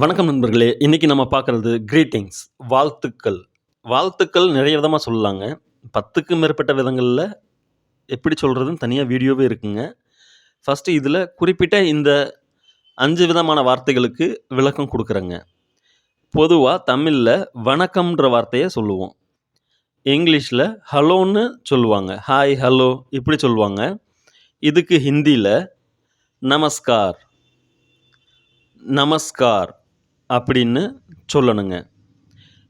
வணக்கம் நண்பர்களே இன்றைக்கி நம்ம பார்க்குறது கிரீட்டிங்ஸ் வாழ்த்துக்கள். வாழ்த்துக்கள் நிறைய விதமாக சொல்லலாங்க. பத்துக்கு மேற்பட்ட விதங்களில் எப்படி சொல்கிறதுன்னு தனியாக வீடியோவே இருக்குங்க. ஃபஸ்ட்டு இதில் குறிப்பிட்ட இந்த அஞ்சு விதமான வார்த்தைகளுக்கு விளக்கம் கொடுக்குறேங்க. பொதுவாக தமிழில் வணக்கம்ன்ற வார்த்தையை சொல்லுவோம். இங்கிலீஷில் ஹலோன்னு சொல்லுவாங்க. ஹாய் ஹலோ இப்படி சொல்லுவாங்க. இதுக்கு ஹிந்தியில் நமஸ்கார். நமஸ்கார். அப்படின்னு சொல்லணுங்க.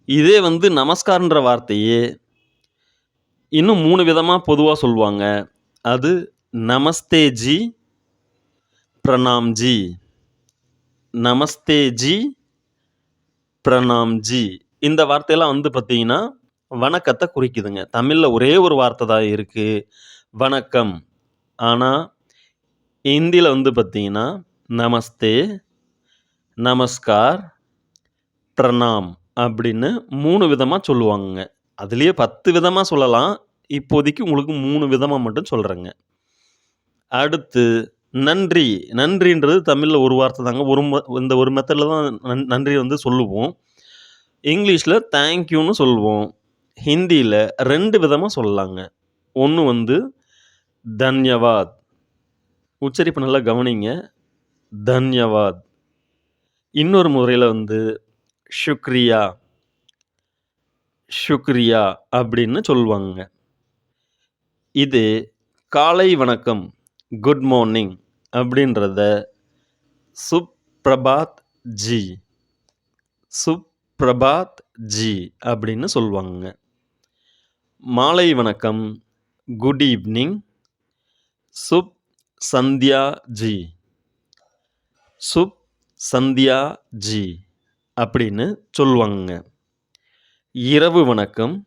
இதே வந்து நமஸ்கார்ன்ற வார்த்தையே இன்னும் மூணு விதமாக பொதுவாக சொல்லுவாங்க அது நமஸ்தேஜி பிரணாம்ஜி நமஸ்தேஜி பிரணாம்ஜி இந்த வார்த்தையெல்லாம் வந்து பார்த்திங்கன்னா வணக்கத்தை குறிக்குதுங்க. தமிழில் ஒரே ஒரு வார்த்தை தான் இருக்குது வணக்கம். ஆனால் ஹிந்தியில் வந்து பார்த்திங்கன்னா நமஸ்தே நமஸ்கார் பிரணாம் அப்படின்னு மூணு விதமாக சொல்லுவாங்கங்க. அதுலேயே பத்து விதமாக சொல்லலாம். இப்போதைக்கு உங்களுக்கு மூணு விதமாக மட்டும் சொல்கிறேங்க அடுத்து நன்றி. நன்றின்றது தமிழில் ஒரு வார்த்தை தாங்க. ஒரு இந்த ஒரு மெத்தடில் தான் நன் நன்றி வந்து சொல்லுவோம். இங்கிலீஷில் தேங்க்யூன்னு சொல்லுவோம். ஹிந்தியில் ரெண்டு விதமாக சொல்லலாங்க. ஒன்று வந்து தன்யவாத். உச்சரிப்பு நல்லா கவனிங்க. தன்யவாத். இன்னொரு முறையில் வந்து ஷுக்ரியா ஷுக்ரியா அப்படின்னு சொல்லுவாங்க இது காலை வணக்கம் குட் மார்னிங் அப்படின்றத சுப்ரபாத் ஜி சுப்ரபாத் ஜி அப்படின்னு சொல்லுவாங்க மாலை வணக்கம் குட் ஈவினிங் சுப் சந்தியா ஜி சுப் சந்தியா ஜி. அப்படின்னு சொல்லுவாங்கங்க. இரவு வணக்கம்.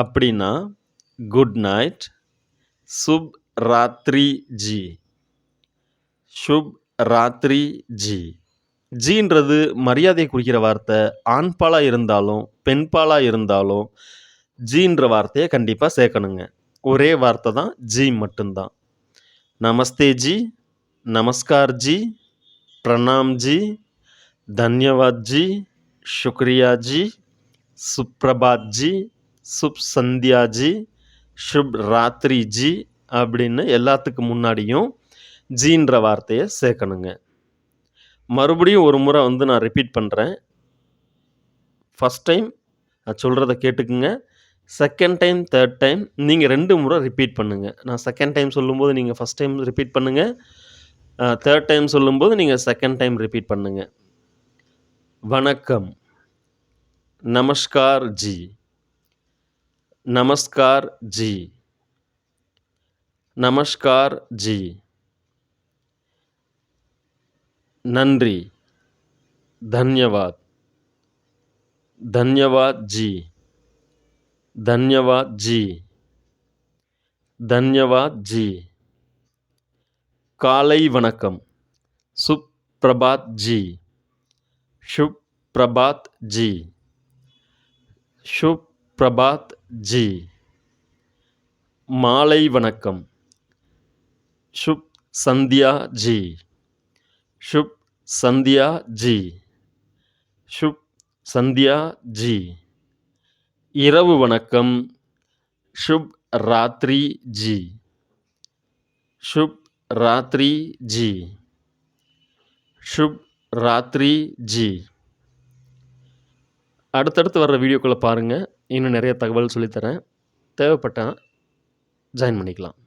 அப்படின்னா குட் நைட் சுப் ராத்ரி ஜி சுப் ராத்ரி ஜி ஜின்றது மரியாதை குறிக்கிற வார்த்தை ஆண்பாலாக இருந்தாலும் பெண்பாலாக இருந்தாலும் ஜின்ற வார்த்தையை கண்டிப்பாக சேர்க்கணுங்க. ஒரே வார்த்தை தான் ஜி மட்டும்தான். நமஸ்தே ஜி நமஸ்கார் ஜி பிரணாம் ஜி धन्यवाद जी शुक्रिया जी சுப்ரபாத் ஜி சுப் சந்தியா ஜி சுப் ராத்ரி ஜி அப்படின்னு எல்லாத்துக்கு முன்னாடியும் ஜீன்ற வார்த்தையை சேர்க்கணுங்க மறுபடியும் ஒரு முறை வந்து நான் ரிப்பீட் பண்ணுறேன் ஃபஸ்ட் டைம் நான் சொல்கிறத கேட்டுக்குங்க செகண்ட் டைம் தேர்ட் டைம் நீங்கள் ரெண்டு முறை ரிப்பீட் பண்ணுங்கள் நான் செகண்ட் டைம் சொல்லும்போது நீங்கள் ஃபஸ்ட் டைம் ரிப்பீட் பண்ணுங்கள் தேர்ட் டைம் சொல்லும்போது நீங்கள் செகண்ட் டைம் ரிப்பீட் பண்ணுங்கள் வணக்கம். நமஸ்கார் ஜி. நமஸ்கார் ஜி. நமஸ்கார் ஜி. நன்றி. தன்யவாத். தன்யவாத் ஜி. தன்யவாத் ஜி. தன்யவாத் ஜி. காலை வணக்கம். சுப்பிரபாத் ஜி. ஷுப் பிரபாத் ஜி சுப் பிரபாத் ஜி மாலை வணக்கம். சுப் சந்தியா ஜி சுப் சந்தியா ஜி சுப் சந்தியா ஜி இரவு வணக்கம். சுப் ராத்ரி ஜி சுப் ராத்ரி ஜி ஷுப் ராத்ரி ஜி அடுத்தடுத்து வர்ற வீடியோக்களை பாருங்கள் இன்னும் நிறைய தகவல் சொல்லித்தரேன். தேவைப்பட்டால் ஜாயின் பண்ணிக்கலாம்.